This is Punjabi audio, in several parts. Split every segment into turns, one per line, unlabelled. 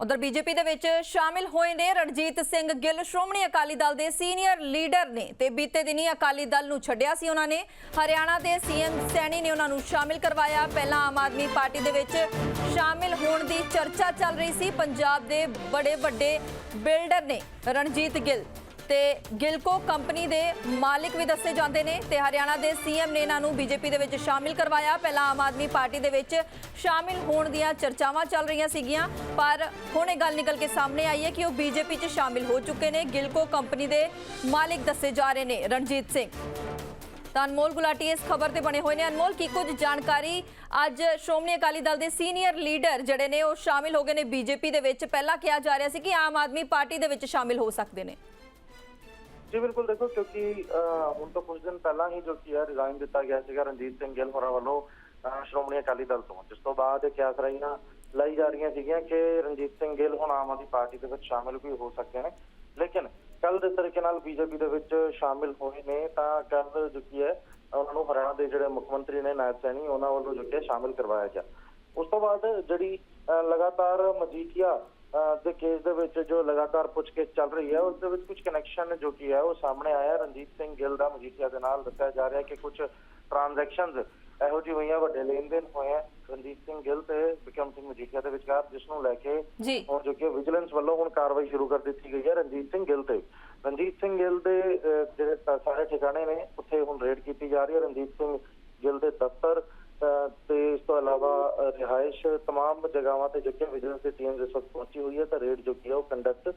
ਉਧਰ ਬੀਜੇਪੀ ਦੇ ਵਿੱਚ ਸ਼ਾਮਿਲ ਹੋਏ ਨੇ ਰਣਜੀਤ ਸਿੰਘ ਗਿੱਲ। ਸ਼੍ਰੋਮਣੀ ਅਕਾਲੀ ਦਲ ਦੇ ਸੀਨੀਅਰ ਲੀਡਰ ਨੇ ਤੇ ਬੀਤੇ ਦਿਨੀ ਅਕਾਲੀ ਦਲ ਨੂੰ ਛੱਡਿਆ ਸੀ ਉਹਨਾਂ ਨੇ। ਹਰਿਆਣਾ ਦੇ ਸੀਐਮ ਸੈਣੀ ਨੇ ਉਹਨਾਂ ਨੂੰ ਸ਼ਾਮਿਲ ਕਰਵਾਇਆ। ਪਹਿਲਾਂ ਆਮ ਆਦਮੀ ਪਾਰਟੀ ਦੇ ਵਿੱਚ ਸ਼ਾਮਿਲ ਹੋਣ ਦੀ ਚਰਚਾ ਚੱਲ ਰਹੀ ਸੀ। ਪੰਜਾਬ ਦੇ ਬੜੇ ਵੱਡੇ ਬਿਲਡਰ ਨੇ ਰਣਜੀਤ ਗਿੱਲ। ਤੇ ਗਿਲਕੋ ਕੰਪਨੀ ਦੇ ਮਾਲਿਕ ਵੀ ਦੱਸੇ ਜਾਂਦੇ ਨੇ ਤੇ ਹਰਿਆਣਾ ਦੇ ਸੀਐਮ ਨੇ ਇਹਨਾਂ ਨੂੰ ਬੀਜੇਪੀ ਦੇ ਵਿੱਚ ਸ਼ਾਮਿਲ ਕਰਵਾਇਆ। ਪਹਿਲਾਂ ਆਮ ਆਦਮੀ ਪਾਰਟੀ ਦੇ ਵਿੱਚ ਸ਼ਾਮਿਲ ਹੋਣ ਦੀਆਂ ਚਰਚਾਵਾਂ ਚੱਲ ਰਹੀਆਂ ਸੀਗੀਆਂ, ਪਰ ਹੁਣ ਇਹ ਗੱਲ ਨਿਕਲ ਕੇ ਸਾਹਮਣੇ ਆਈ ਹੈ ਕਿ ਉਹ ਬੀਜੇਪੀ 'ਚ ਸ਼ਾਮਿਲ ਹੋ ਚੁੱਕੇ ਨੇ। ਗਿਲਕੋ ਕੰਪਨੀ ਦੇ ਮਾਲਿਕ ਦੱਸੇ ਜਾ ਰਹੇ ਨੇ ਰਣਜੀਤ ਸਿੰਘ। ਤਾਂ ਅਨਮੋਲ ਗੁਲਾਟੀ ਇਸ ਖਬਰ ਤੇ ਬਣੇ ਹੋਏ ਨੇ। ਅਨਮੋਲ, ਕੀ ਕੁਝ ਜਾਣਕਾਰੀ? ਅੱਜ ਸ਼੍ਰੋਮਣੀ ਅਕਾਲੀ ਦਲ ਦੇ ਸੀਨੀਅਰ ਲੀਡਰ ਜਿਹੜੇ ਨੇ ਉਹ ਸ਼ਾਮਿਲ ਹੋ ਗਏ ਨੇ ਬੀਜੇਪੀ ਦੇ ਵਿੱਚ। ਪਹਿਲਾਂ ਕਿਹਾ ਜਾ ਰਿਹਾ ਸੀ ਕਿ ਆਮ ਆਦਮੀ ਪਾਰਟੀ ਦੇ ਵਿੱਚ ਸ਼ਾਮਿਲ ਹੋ ਸਕਦੇ ਨੇ।
ਜੀ ਬਿਲਕੁਲ ਦੇਖੋ ਕਿਉਂਕਿ ਅਹ, ਹੁਣ ਤੋਂ ਕੁਝ ਦਿਨ ਪਹਿਲਾਂ ਹੀ ਜੋ ਕੀ ਹੈ ਰਿਜ਼ਾਈਨ ਦਿੱਤਾ ਗਿਆ ਸੀਗਾ ਰਣਜੀਤ ਸਿੰਘ ਗਿੱਲ ਹੋਰਾਂ ਵੱਲੋਂ ਸ਼੍ਰੋਮਣੀ ਅਕਾਲੀ ਦਲ ਤੋਂ। ਜਿਸ ਤੋਂ ਬਾਅਦ ਇਹ ਕਿਆਸ ਰਹੀਆਂ ਲਈ ਜਾ ਰਹੀਆਂ ਸੀਗੀਆਂ ਕਿ ਰਣਜੀਤ ਸਿੰਘ ਗਿੱਲ ਹੁਣ ਆਮ ਆਦਮੀ ਪਾਰਟੀ ਦੇ ਵਿੱਚ ਸ਼ਾਮਿਲ ਵੀ ਹੋ ਸਕਦੇ ਨੇ। ਲੇਕਿਨ ਕੱਲ ਦੇ ਤਰੀਕੇ ਨਾਲ ਬੀਜੇਪੀ ਦੇ ਵਿੱਚ ਸ਼ਾਮਿਲ ਹੋਏ ਨੇ ਤਾਂ ਕੱਲ ਜੋ ਕੀ ਹੈ ਉਹਨਾਂ ਨੂੰ ਹਰਿਆਣਾ ਦੇ ਜਿਹੜੇ ਮੁੱਖ ਮੰਤਰੀ ਨੇ ਨਾਇਬ ਸੈਣੀ ਉਹਨਾਂ ਵੱਲੋਂ ਜੋ ਕਿ ਸ਼ਾਮਿਲ ਕਰਵਾਇਆ ਗਿਆ। ਉਸ ਤੋਂ ਬਾਅਦ ਜਿਹੜੀ ਅਹ, ਲਗਾਤਾਰ ਮਜੀਠੀਆ ਦੇ ਕੇਸ ਦੇ ਵਿੱਚ ਜੋ ਲਗਾਤਾਰ ਪੁੱਛਗਿੱਛ ਚੱਲ ਰਹੀ ਹੈ ਉਸ ਦੇ ਵਿੱਚ ਕੁਝ ਕਨੈਕਸ਼ਨ ਜੋ ਕੀ ਹੈ ਉਹ ਸਾਹਮਣੇ ਆਇਆ। ਰਣਜੀਤ ਸਿੰਘ ਗਿੱਲ ਦਾ ਮਜੀਠੀਆ ਦੇ ਨਾਲ ਦੱਸਿਆ ਜਾ ਰਿਹਾ ਕਿ ਕੁਝ ਟ੍ਰਾਂਜੈਕਸ਼ਨਸ ਇਹੋ ਜਿਹੀ ਹੋਈਆਂ ਵੱਡੇ ਲੈਣ ਦੇਣ ਹੋਏ ਆ ਰਣਜੀਤ ਸਿੰਘ ਗਿੱਲ ਤੇ ਵਿਕਰਮ ਸਿੰਘ ਮਜੀਠੀਆ ਦੇ ਵਿਚਕਾਰ ਜਿਸ ਨੂੰ ਲੈ ਕੇ ਹੁਣ ਜੋ ਕਿ ਵਿਜੀਲੈਂਸ ਵੱਲੋਂ ਹੁਣ ਕਾਰਵਾਈ ਸ਼ੁਰੂ ਕਰ ਦਿੱਤੀ ਗਈ ਹੈ ਰਣਜੀਤ ਸਿੰਘ ਗਿੱਲ ਤੇ। ਰਣਜੀਤ ਸਿੰਘ ਗਿੱਲ ਦੇ ਜਿਹੜੇ ਸਾਰੇ ਠਿਕਾਣੇ ਨੇ ਉੱਥੇ ਹੁਣ ਰੇਡ ਕੀਤੀ ਜਾ ਰਹੀ ਹੈ। ਰਣਜੀਤ ਸਿੰਘ ਗਿੱਲ ਦੇ ਦਫ਼ਤਰ ਤੇ ਇਸ ਤੋਂ ਇਲਾਵਾ ਅਹ, ਰਿਹਾਇਸ਼ तमाम ਜਗ੍ਹਾਵਾਂ ਤੇ ਜੋ ਕਿ ਵਿਜੀਲੈਂਸ ਦੀ ਟੀਮ ਇਸ ਵਕਤ ਪਹੁੰਚੀ ਹੋਈ ਹੈ ਤਾਂ ਰੇਡ ਜੋ ਕਿ ਹੈ ਉਹ ਕੰਡਕਟ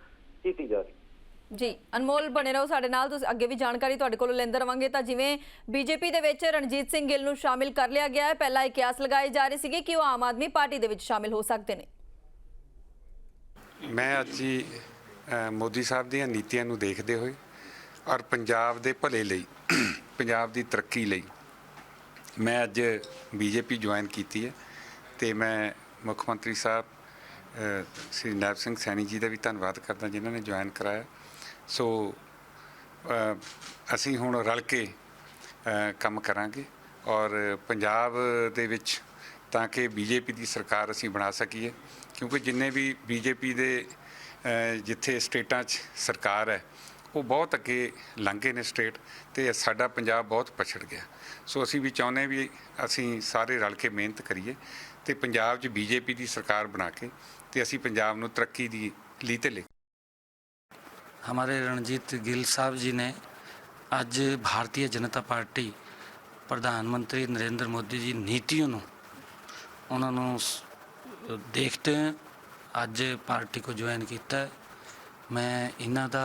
ਕੀਤੀ ਜਾ ਰਹੀ ਹੈ
ਜੀ ਅਨਮੋਲ ਬਣੇ ਰਹੋ ਸਾਡੇ ਨਾਲ ਤੁਸੀਂ ਅੱਗੇ ਵੀ ਜਾਣਕਾਰੀ ਤੁਹਾਡੇ ਕੋਲੋਂ ਲੈਂਦੇ ਰਵਾਂਗੇ ਤਾਂ ਜਿਵੇਂ ਬੀਜੇਪੀ ਦੇ ਵਿੱਚ ਰਣਜੀਤ ਸਿੰਘ ਗਿੱਲ ਨੂੰ ਸ਼ਾਮਿਲ ਕਰ ਲਿਆ ਗਿਆ ਹੈ ਪਹਿਲਾਂ ਇਹ ਕਿਆਸ ਲਗਾਏ ਜਾ ਰਹੇ ਸੀਗੇ ਕਿ ਉਹ ਆਮ ਆਦਮੀ ਪਾਰਟੀ ਦੇ ਵਿੱਚ ਸ਼ਾਮਿਲ ਹੋ ਸਕਦੇ ਨੇ
ਮੈਂ ਅੱਜ ਹੀ ਅ, ਮੋਦੀ ਸਾਹਿਬ ਦੀਆਂ ਨੀਤੀਆਂ ਨੂੰ ਦੇਖਦੇ ਹੋਏ ਔਰ ਪੰਜਾਬ ਦੇ ਭਲੇ ਲਈ ਪੰਜਾਬ ਦੀ ਤਰੱਕੀ ਲਈ ਮੈਂ ਅੱਜ ਬੀਜੇਪੀ ਜੁਆਇਨ ਕੀਤੀ ਹੈ ਤੇ ਮੈਂ ਮੁੱਖ ਮੰਤਰੀ ਸਾਹਿਬ ਸ੍ਰੀ ਨੈਬ ਸਿੰਘ ਸੈਣੀ ਜੀ ਦਾ ਵੀ ਧੰਨਵਾਦ ਕਰਦਾ ਜਿਨ੍ਹਾਂ ਨੇ ਜੁਆਇਨ ਕਰਾਇਆ। ਸੋ ਅਸੀਂ ਹੁਣ ਰਲ ਕੇ ਕੰਮ ਕਰਾਂਗੇ ਔਰ ਪੰਜਾਬ ਦੇ ਵਿੱਚ ਤਾਂ ਕਿ ਬੀਜੇਪੀ ਦੀ ਸਰਕਾਰ ਅਸੀਂ ਬਣਾ ਸਕੀਏ ਕਿਉਂਕਿ ਜਿੰਨੇ ਵੀ ਬੀਜੇਪੀ ਦੇ ਜਿੱਥੇ ਸਟੇਟਾਂ 'ਚ ਸਰਕਾਰ ਹੈ ਉਹ ਬਹੁਤ ਅੱਗੇ ਲੰਘੇ ਨੇ ਸਟੇਟ ਤੇ ਸਾਡਾ ਪੰਜਾਬ ਬਹੁਤ ਪਛੜ ਗਿਆ ਸੋ ਅਸੀਂ ਵੀ ਚਾਹੁੰਦੇ ਵੀ ਅਸੀਂ ਸਾਰੇ ਰਲ ਕੇ ਮਿਹਨਤ ਕਰੀਏ ਤੇ ਪੰਜਾਬ 'ਚ ਬੀਜੇਪੀ ਦੀ ਸਰਕਾਰ ਬਣਾ ਕੇ ਤੇ ਅਸੀਂ ਪੰਜਾਬ ਨੂੰ ਤਰੱਕੀ ਦੀ ਲੀ ਤੇ ਲੈ
हमारे रणजीत गिल साहब जी ने ਅੱਜ ਭਾਰਤੀ ਜਨਤਾ ਪਾਰਟੀ ਪ੍ਰਧਾਨ ਮੰਤਰੀ ਨਰਿੰਦਰ ਮੋਦੀ ਜੀ ਨੀਤੀਆਂ ਨੂੰ ਉਹਨਾਂ ਨੂੰ ਸ- ਦੇਖਦੇ ਹੋਏ ਅੱਜ ਪਾਰਟੀ ਕੋ ਜੁਆਇਨ ਕੀਤਾ ਹੈ। ਮੈਂ ਇਹਨਾਂ ਦਾ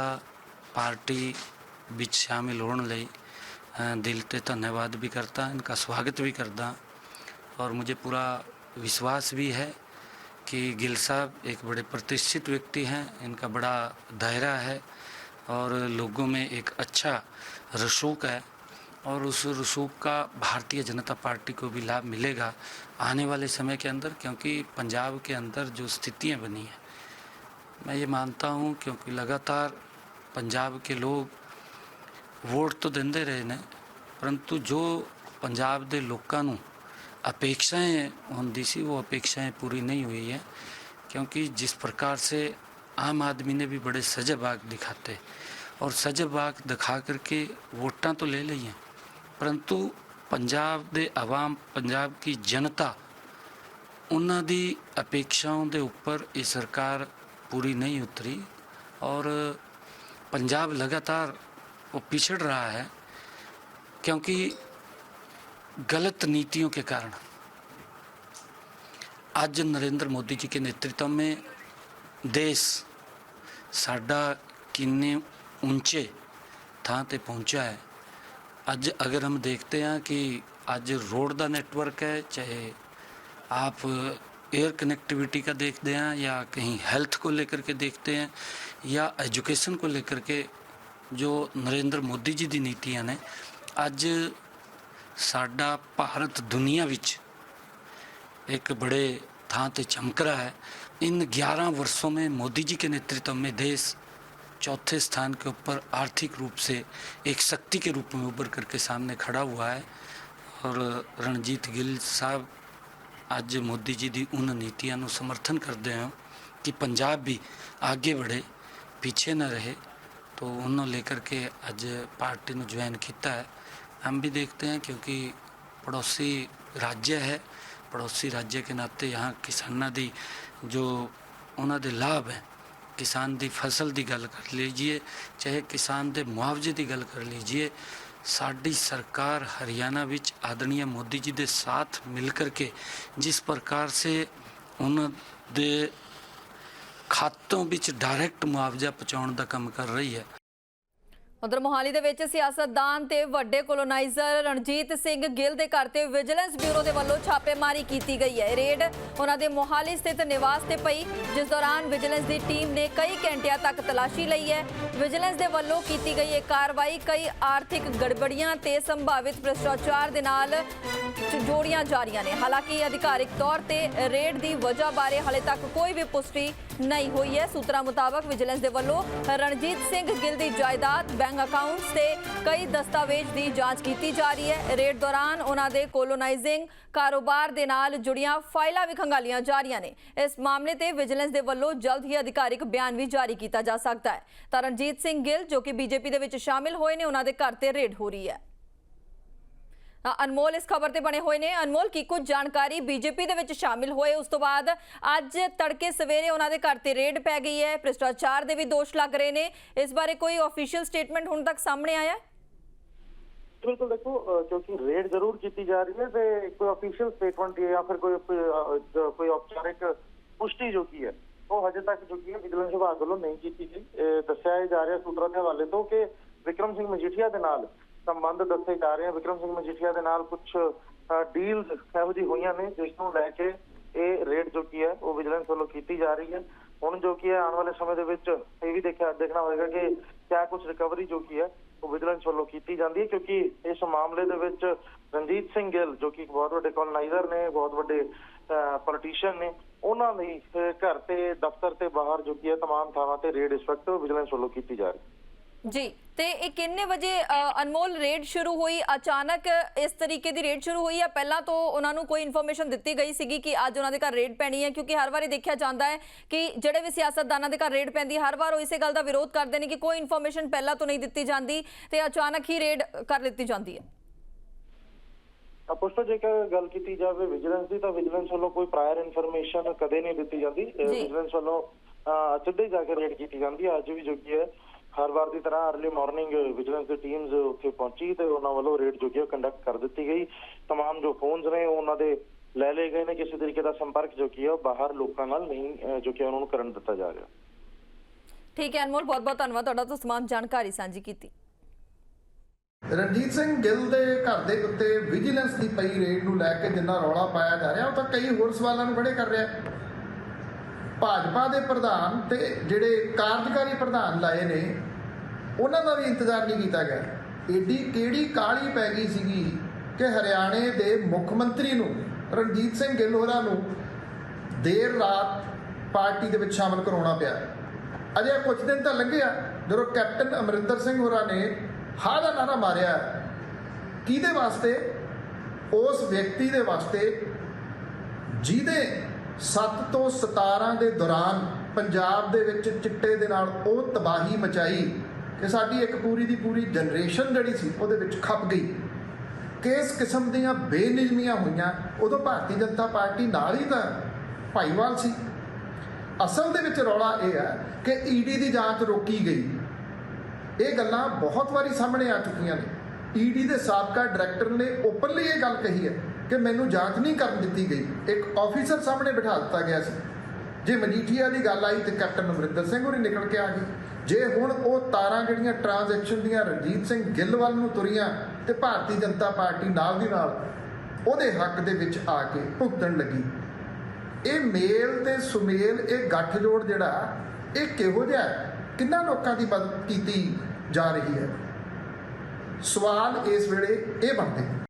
ਪਾਰਟੀ ਵਿੱਚ ਸ਼ਾਮਿਲ ਹੋਣ ਲਈ ਅ, ਦਿਲ ਤੇ ਧੰਨਵਾਦ ਵੀ ਕਰਤਾ ਇਨਕਾ ਸਵਾਗਤ ਵੀ ਕਰਦਾ और मुझे पूरा विश्वास भी है कि गिल साहब एक बड़े प्रतिष्ठित व्यक्ति हैं इनका बड़ा दायरा है और लोगों में एक अच्छा रसूख है और उस रसूख का भारतीय जनता पार्टी को भी लाभ मिलेगा आने वाले समय के अंदर क्योंकि पंजाब के अंदर जो स्थितियां बनी हैं मैं ये मानता हूँ क्योंकि लगातार ਪੰਜਾਬ ਕੇ ਲੋਕ ਵੋਟ ਤਾਂ ਦਿੰਦੇ ਰਹੇ ਨੇ ਪਰੰਤੂ ਜੋ ਪੰਜਾਬ ਦੇ ਲੋਕਾਂ ਨੂੰ ਅਪੇక్షਾएं ਹੁੰਦੀ ਸੀ, ਉਹ ਅਪੇక్షाएं ਪੂਰੀ ਨਹੀਂ ਹੋਈ ਹੈ, ਕਿਉਂਕਿ ਜਿਸ ਪ੍ਰਕਾਰ से ਆਮ ਆਦਮੀ ਨੇ ਵੀ ਬੜੇ सजे बाग दिखाते और सजे बाग दिखा करके वोटां तो ले ली हैं परंतु ਪੰਜਾਬ ਦੇ ਆਵਾਮ, ਪੰਜਾਬ ਦੀ ਜਨਤਾ ਉਹਨਾਂ ਦੀ ਅਪੇਖਿਆਵਾਂ ਦੇ ਉੱਪਰ ਇਹ ਸਰਕਾਰ ਪੂਰੀ ਨਹੀਂ ਉਤਰੀ ਔਰ पंजाब लगातार वो पिछड़ रहा है क्योंकि गलत नीतियों के कारण आज नरेंद्र मोदी जी के नेतृत्व में देश साडा किन्ने ऊंचे ਥਾਂ ਤੇ ਪਹੁੰਚਾ ਹੈ ਅੱਜ अगर हम देखते हैं कि आज रोड का नेटवर्क है चाहे आप एयर कनेक्टिविटी का देखते हैं या कहीं हेल्थ को लेकर के देखते हैं या एजुकेशन को लेकर के ਜੋ ਨਰਿੰਦਰ ਮੋਦੀ ਜੀ ਦੀ ਨੀਤੀਆਂ ਨੇ ਅੱਜ ਸਾਡਾ ਭਾਰਤ ਦੁਨੀਆ ਵਿੱਚ एक बड़े थां पे चमक रहा है इन 11 वर्षों में मोदी जी के नेतृत्व में देश चौथे स्थान के ऊपर आर्थिक रूप से एक शक्ति के रूप में उभर करके सामने खड़ा हुआ है और रणजीत गिल साहब ਅੱਜ ਮੋਦੀ ਜੀ ਦੀ ਉਹਨਾਂ ਨੀਤੀਆਂ ਨੂੰ ਸਮਰਥਨ ਕਰਦੇ ਹਾਂ कि पंजाब भी आगे बढ़े पीछे न रहे तो उन्होंने ਲੈ के ਅੱਜ ਪਾਰਟੀ ਨੂੰ ਜੁਆਇਨ ਕੀਤਾ ਹੈ। हम ਵੀ ਦੇਖਦੇ ਹਾਂ ਕਿਉਂਕਿ ਪੜੋਸੀ राज्य ਹੈ, ਪੜੋਸੀ राज्य के ਨਾਤੇ यहाँ ਕਿਸਾਨਾਂ ਦੀ ਜੋ ਉਹਨਾਂ ਦੇ ਲਾਭ ਹੈ, ਕਿਸਾਨ ਦੀ ਫਸਲ ਦੀ ਗੱਲ ਕਰ ਲਈਏ ਚਾਹੇ ਕਿਸਾਨ ਦੇ ਮੁਆਵਜ਼ੇ ਦੀ ਗੱਲ ਕਰ ਲਈਏ ਸਾਡੀ ਸਰਕਾਰ ਹਰਿਆਣਾ ਵਿੱਚ ਆਦरणीय ਮੋਦੀ ਜੀ ਦੇ ਸਾਥ ਮਿਲ ਕਰਕੇ ਜਿਸ ਪ੍ਰਕਾਰ ਸੇ ਉਹਨਾਂ ਦੇ ਖਾਤੋਂ ਵਿੱਚ ਡਾਇਰੈਕਟ ਮੁਆਵਜ਼ਾ ਪਹੁੰਚਾਉਣ ਦਾ ਕੰਮ ਕਰ ਰਹੀ ਹੈ।
ਉਧਰ ਮੋਹਾਲੀ ਦੇ ਵਿੱਚ ਸਿਆਸਤਦਾਨ ਤੇ ਵੱਡੇ ਕੋਲੋਨਾਈਜ਼ਰ ਰਣਜੀਤ ਸਿੰਘ ਗਿੱਲ ਦੇ ਘਰ ਤੇ ਵਿਜੀਲੈਂਸ ਬਿਊਰੋ ਦੇ ਵੱਲੋਂ ਛਾਪੇਮਾਰੀ ਕੀਤੀ ਗਈ ਹੈ। ਰੇਡ ਉਹਨਾਂ ਦੇ ਮੋਹਾਲੀ ਸਥਿਤ ਨਿਵਾਸ ਤੇ ਪਈ, ਜਿਸ ਦੌਰਾਨ ਵਿਜੀਲੈਂਸ ਦੀ ਟੀਮ ਨੇ ਕਈ ਘੰਟਿਆਂ ਤੱਕ ਤਲਾਸ਼ੀ ਲਈ ਹੈ। ਵਿਜੀਲੈਂਸ ਦੇ ਵੱਲੋਂ ਕੀਤੀ ਗਈ ਇਹ ਕਾਰਵਾਈ ਕਈ ਆਰਥਿਕ ਗੜਬੜੀਆਂ ਤੇ ਸੰਭਾਵਿਤ ਭ੍ਰਿਸ਼ਟਾਚਾਰ ਦੇ ਨਾਲ ਜੋੜੀਆਂ ਜਾ ਰਹੀਆਂ ਨੇ। ਹਾਲਾਂਕਿ ਅਧਿਕਾਰਿਕ ਤੌਰ ਤੇ ਰੇਡ ਦੀ ਵਜ੍ਹਾ ਬਾਰੇ ਹਾਲੇ ਤੱਕ ਕੋਈ ਵੀ ਪੁਸ਼ਟੀ ਨਹੀਂ ਹੋਈ ਹੈ। ਸੂਤਰਾਂ ਮੁਤਾਬਕ ਵਿਜੀਲੈਂਸ ਦੇ ਵੱਲੋਂ ਰਣਜੀਤ ਸਿੰਘ ਗਿੱਲ ਦੀ ਜਾਇਦਾਦ ਬੈਂਕ ਅਕਾਊਂਟਸ ਤੇ ਕਈ ਦਸਤਾਵੇਜ਼ ਦੀ ਜਾਂਚ ਕੀਤੀ ਜਾ ਰਹੀ ਹੈ। ਰੇਡ ਦੌਰਾਨ ਉਹਨਾਂ ਦੇ ਕੋਲੋਨਾਈਜ਼ਿੰਗ ਕਾਰੋਬਾਰ ਦੇ ਨਾਲ ਜੁੜੀਆਂ ਫਾਈਲਾਂ ਵੀ ਖੰਗਾਲੀਆਂ ਜਾ ਰਹੀਆਂ ਨੇ। ਇਸ ਮਾਮਲੇ ਤੇ ਵਿਜੀਲੈਂਸ ਦੇ ਵੱਲੋਂ ਜਲਦ ਹੀ ਅਧਿਕਾਰਿਕ ਬਿਆਨ ਵੀ ਜਾਰੀ ਕੀਤਾ ਜਾ ਸਕਦਾ ਹੈ। ਤਰਨਜੀਤ ਸਿੰਘ ਗਿੱਲ, ਜੋ ਕਿ ਬੀਜੇਪੀ ਦੇ ਵਿੱਚ ਸ਼ਾਮਿਲ ਹੋਏ ਨੇ, ਉਹਨਾਂ ਦੇ ਘਰ ਤੇ ਰੇਡ ਹੋ ਰਹੀ ਹੈ। ਅਨਮੋਲ ਇਸ ਖਬਰ ਤੇ ਬਣੇ ਹੋਏ ਨੇ। ਅਨਮੋਲ, ਕੀ ਕੁਝ ਜਾਣਕਾਰੀ ਬੀਜੇਪੀ ਦੇ ਵਿੱਚ ਸ਼ਾਮਿਲ ਹੋਏ? ਉਸ ਤੋਂ ਬਾਅਦ ਅੱਜ ਤੜਕੇ ਸਵੇਰੇ ਉਹਨਾਂ ਦੇ ਘਰ ਤੇ ਰੇਡ ਪੈ ਗਈ ਹੈ। ਭ੍ਰਿਸ਼ਟਾਚਾਰ ਦੇ ਵੀ ਦੋਸ਼ ਲੱਗ ਰਹੇ ਨੇ। ਇਸ ਬਾਰੇ ਕੋਈ ਅਫੀਸ਼ੀਅਲ ਸਟੇਟਮੈਂਟ ਹੁਣ ਤੱਕ ਸਾਹਮਣੇ ਆਇਆ
ਬਿਲਕੁਲ ਦੇਖੋ ਕਿਉਂਕਿ ਰੇਡ ਜ਼ਰੂਰ ਕੀਤੀ ਜਾ ਰਹੀ ਹੈ ਤੇ ਕੋਈ ਅਫੀਸ਼ੀਅਲ ਸਟੇਟਮੈਂਟ ਜਾਂ ਫਿਰ ਕੋਈ ਕੋਈ ਔਪਚਾਰਿਕ ਪੁਸ਼ਟੀ ਜੋ ਕੀ ਹੈ, ਉਹ ਹਜੇ ਤੱਕ ਜੋ ਕੀ ਹੈ, ਵਿਜੀਲੈਂਸ ਵਿਭਾਗ ਵੱਲੋਂ ਨਹੀਂ ਕੀਤੀ ਗਈ। ਦੱਸਿਆ ਜਾ ਰਿਹਾ ਸੂਤਰਾਂ ਦੇ ਹਵਾਲੇ ਤੋਂ ਕਿ ਵਿਕਰਮ ਸਿੰਘ ਮਜੀਠੀਆ ਦੇ ਨਾਲ ਸੰਬੰਧ ਦੱਸੇ ਜਾ ਰਹੇ ਹਨ ਵਿਕਰਮ ਸਿੰਘ ਮਜੀਠੀਆ ਦੇ ਨਾਲ ਕੁਝ ਡੀਲਸ ਇਹੋ ਜਿਹੀ ਹੋਈਆਂ ਨੇ ਜਿਸ ਨੂੰ ਲੈ ਕੇ ਇਹ ਰੇਡ ਜੋ ਕੀ ਹੈ ਉਹ ਵਿਜੀਲੈਂਸ ਵੱਲੋਂ ਕੀਤੀ ਜਾ ਰਹੀ ਹੈ ਹੁਣ ਜੋ ਕੀ ਹੈ ਆਉਣ ਵਾਲੇ ਸਮੇਂ ਦੇ ਵਿੱਚ ਇਹ ਵੀ ਦੇਖਿਆ ਦੇਖਣਾ ਹੋਏਗਾ ਕਿ ਕਿਆ ਕੁਝ ਰਿਕਵਰੀ ਜੋ ਕੀ ਹੈ ਉਹ ਵਿਜੀਲੈਂਸ ਵੱਲੋਂ ਕੀਤੀ ਜਾਂਦੀ ਹੈ ਕਿਉਂਕਿ ਇਸ ਮਾਮਲੇ ਦੇ ਵਿੱਚ ਰਣਜੀਤ ਸਿੰਘ ਗਿੱਲ ਜੋ ਕਿ ਇੱਕ ਬਹੁਤ ਵੱਡੇ ਕੋਲੋਨਾਈਜ਼ਰ ਨੇ ਬਹੁਤ ਵੱਡੇ ਪੋਲੀਟੀਸ਼ੀਅਨ ਨੇ ਉਹਨਾਂ ਦੀ ਅਹ, ਘਰ ਤੇ ਦਫ਼ਤਰ ਤੇ ਬਾਹਰ ਜੋ ਕੀ ਹੈ तमाम ਥਾਵਾਂ ਤੇ ਰੇਡ ਇਸ ਵਕਤ ਵਿਜੀਲੈਂਸ ਵੱਲੋਂ ਕੀਤੀ ਜਾ ਰਹੀ ਹੈ
ਜੀ ਤੇ ਇਹ ਕਿੰਨੇ ਵਜੇ ਅਨਮੋਲ ਰੇਡ ਸ਼ੁਰੂ ਹੋਈ? ਅਚਾਨਕ ਇਸ ਤਰੀਕੇ ਦੀ ਰੇਡ ਸ਼ੁਰੂ ਹੋਈ ਹੈ ਪਹਿਲਾਂ ਤੋਂ ਉਹਨਾਂ ਨੂੰ ਕੋਈ ਇਨਫੋਰਮੇਸ਼ਨ ਦਿੱਤੀ ਗਈ ਸੀਗੀ ਕਿ ਅੱਜ ਉਹਨਾਂ ਦੇ ਘਰ ਰੇਡ ਪੈਣੀ ਹੈ? ਕਿਉਂਕਿ ਹਰ ਵਾਰੀ ਦੇਖਿਆ ਜਾਂਦਾ ਹੈ ਕਿ ਜਿਹੜੇ ਵੀ ਸਿਆਸਤਦਾਨਾਂ ਦੇ ਘਰ ਰੇਡ ਪੈਂਦੀ ਹਰ ਵਾਰ ਉਹ ਇਸੇ ਗੱਲ ਦਾ ਵਿਰੋਧ ਕਰਦੇ ਨੇ ਕਿ ਕੋਈ ਇਨਫੋਰਮੇਸ਼ਨ ਪਹਿਲਾਂ ਤੋਂ ਨਹੀਂ ਦਿੱਤੀ ਜਾਂਦੀ ਤੇ ਅਚਾਨਕ ਹੀ ਰੇਡ ਕਰ ਲਿੱਤੀ ਜਾਂਦੀ ਹੈ।
ਪੁਸ਼ਪਾ ਜੇਕਰ ਗੱਲ ਕੀਤੀ ਜਾਵੇ ਵਿਜੀਲੈਂਸ ਦੀ ਤਾਂ ਵਿਜੀਲੈਂਸ ਵੱਲੋਂ ਕੋਈ ਪ੍ਰਾਇਰ ਇਨਫੋਰਮੇਸ਼ਨ ਕਦੇ ਨਹੀਂ ਦਿੱਤੀ ਜਾਂਦੀ। ਵਿਜੀਲੈਂਸ ਵੱਲੋਂ ਸਿੱਧੇ ਜਾ ਕੇ ਰੇਡ ਕੀਤੀ ਜਾਂਦੀ ਹੈ। ਅੱਜ ਵੀ ਜੋ ਕੀ ਹੈ। ਹਰ ਵਾਰ ਦੀ ਤਰ੍ਹਾਂ ਅਰਲੀ ਮਾਰਨਿੰਗ ਵਿਜੀਲੈਂਸ ਦੀ ਟੀਮਸ ਉੱਥੇ ਪਹੁੰਚੀ ਤੇ ਉਹਨਾਂ ਵੱਲੋਂ ਰੇਡ ਜੋ ਕੀ ਹੈ ਕੰਡਕਟ ਕਰ ਦਿੱਤੀ ਗਈ तमाम ਜੋ ਫੋਨਸ ਨੇ ਉਹ ਉਹਨਾਂ ਦੇ ਲੈ ਲਏ ਗਏ ਨੇ ਕਿਸੇ ਤਰੀਕੇ ਦਾ ਸੰਪਰਕ ਜੋ ਕੀ ਹੈ ਉਹ ਬਾਹਰ ਲੋਕਾਂ ਨਾਲ ਨਹੀਂ ਅਹ, ਜੋ ਕਿ ਉਹਨਾਂ ਨੂੰ ਕਰਨ ਦਿੱਤਾ ਜਾ ਰਿਹਾ
ਠੀਕ ਹੈ ਅਨਮੋਲ ਬਹੁਤ ਬਹੁਤ ਧੰਨਵਾਦ ਤੁਹਾਡਾ ਤੋਂ तमाम ਜਾਣਕਾਰੀ ਸਾਂਝੀ ਕੀਤੀ
ਰਣਜੀਤ ਸਿੰਘ ਗਿੱਲ ਦੇ ਘਰ ਦੇ ਉੱਤੇ ਵਿਜੀਲੈਂਸ ਦੀ ਪਈ ਰੇਡ ਨੂੰ ਲੈ ਕੇ ਜਿੰਨਾ ਰੌਲਾ ਪਾਇਆ ਜਾ ਰਿਹਾ ਉਹ ਤਾਂ ਕਈ ਹੋਰ ਸਵਾਲਾਂ ਨੂੰ ਖੜੇ ਕਰ ਰਿਹਾ ਭਾਜਪਾ ਦੇ ਪ੍ਰਧਾਨ ਤੇ ਜਿਹੜੇ ਕਾਰਜਕਾਰੀ ਪ੍ਰਧਾਨ ਲਾਏ ਨੇ ਉਹਨਾਂ ਦਾ ਵੀ ਇੰਤਜ਼ਾਰ ਨਹੀਂ ਕੀਤਾ ਗਿਆ। ਏਡੀ ਕਿਹੜੀ ਕਾਲੀ ਪੈ ਗਈ ਸੀਗੀ ਕਿ ਹਰਿਆਣੇ ਦੇ ਮੁੱਖ ਮੰਤਰੀ ਨੂੰ, ਰਣਜੀਤ ਸਿੰਘ ਗਿੱਲ ਹੋਰਾਂ ਨੂੰ ਦੇਰ ਰਾਤ ਪਾਰਟੀ ਦੇ ਵਿੱਚ ਸ਼ਾਮਲ ਕਰਾਉਣਾ ਪਿਆ। ਅਜੇ ਕੁਝ ਦਿਨ ਤਾਂ ਲੰਘਿਆ ਜਦੋਂ ਕੈਪਟਨ ਅਮਰਿੰਦਰ ਸਿੰਘ ਹੋਰਾਂ ਨੇ ਹਾ ਦਾ ਨਾਰਾ ਮਾਰਿਆ। ਕਿਹਦੇ ਵਾਸਤੇ? ਉਸ ਵਿਅਕਤੀ ਦੇ ਵਾਸਤੇ, ਜਿਹਦੇ 7 ਤੋਂ 17 ਦੇ ਦੌਰਾਨ ਪੰਜਾਬ ਦੇ ਵਿੱਚ ਚਿੱਟੇ ਦੇ ਨਾਲ ਉਹ ਤਬਾਹੀ ਮਚਾਈ। ਕਿ ਸਾਡੀ ਇੱਕ ਪੂਰੀ ਦੀ ਪੂਰੀ ਜਨਰੇਸ਼ਨ ਜਿਹੜੀ ਸੀ, ਉਹਦੇ ਵਿੱਚ ਖੱਪ ਗਈ। ਕਿਸ ਕਿਸਮ ਦੀਆਂ ਬੇਨਿਯਮੀਆਂ ਹੋਈਆਂ, ਉਦੋਂ ਭਾਰਤੀ ਜਨਤਾ ਪਾਰਟੀ ਨਾਲ ਹੀ ਤਾਂ ਭਾਈਵਾਲ ਸੀ। ਅਸਲ ਦੇ ਵਿੱਚ ਰੌਲਾ ਇਹ ਹੈ ਕਿ ਈਡੀ ਦੀ ਜਾਂਚ ਰੋਕੀ ਗਈ। ਇਹ ਗੱਲਾਂ ਬਹੁਤ ਵਾਰੀ ਸਾਹਮਣੇ ਆ ਚੁੱਕੀਆਂ ਨੇ। ਈਡੀ ਦੇ ਸਾਬਕਾ ਡਾਇਰੈਕਟਰ ਨੇ ਓਪਨਲੀ ਇਹ ਗੱਲ ਕਹੀ ਹੈ ਕਿ ਮੈਨੂੰ ਜਾਂਚ ਨਹੀਂ ਕਰਨ ਦਿੱਤੀ ਗਈ। ਇੱਕ ਆਫੀਸਰ ਸਾਹਮਣੇ ਬਿਠਾ ਦਿੱਤਾ ਗਿਆ ਸੀ। ਜੇ ਮਜੀਠੀਆ ਦੀ ਗੱਲ ਆਈ ਤੇ ਕੈਪਟਨ ਅਮਰਿੰਦਰ ਸਿੰਘ ਹੋਰੀ ਨਿਕਲ ਕੇ ਆ ਗਏ ਜੇ ਹੁਣ ਉਹ ਤਾਰਾਂ ਜਿਹੜੀਆਂ ਟ੍ਰਾਂਜੈਕਸ਼ਨ ਦੀਆਂ ਰਣਜੀਤ ਸਿੰਘ ਗਿੱਲ ਵੱਲ ਨੂੰ ਤੁਰੀਆਂ ਤੇ ਭਾਰਤੀ ਜਨਤਾ ਪਾਰਟੀ ਨਾਲ ਦੀ ਨਾਲ ਉਹਦੇ ਹੱਕ ਦੇ ਵਿੱਚ ਆ ਕੇ ਭੁਗਤਣ ਲੱਗੀ। ਇਹ ਮੇਲ ਤੇ ਸੁਮੇਲ, ਇਹ ਗੱਠਜੋੜ ਜਿਹੜਾ, ਇਹ ਕਿਹੋ ਜਿਹਾ ਕਿੰਨਾ ਲੋਕਾਂ ਦੀ ਮਦਦ ਕੀਤੀ ਜਾ ਰਹੀ ਹੈ? ਸਵਾਲ ਇਸ ਵੇਲੇ ਇਹ ਬਣਦੇ ਨੇ।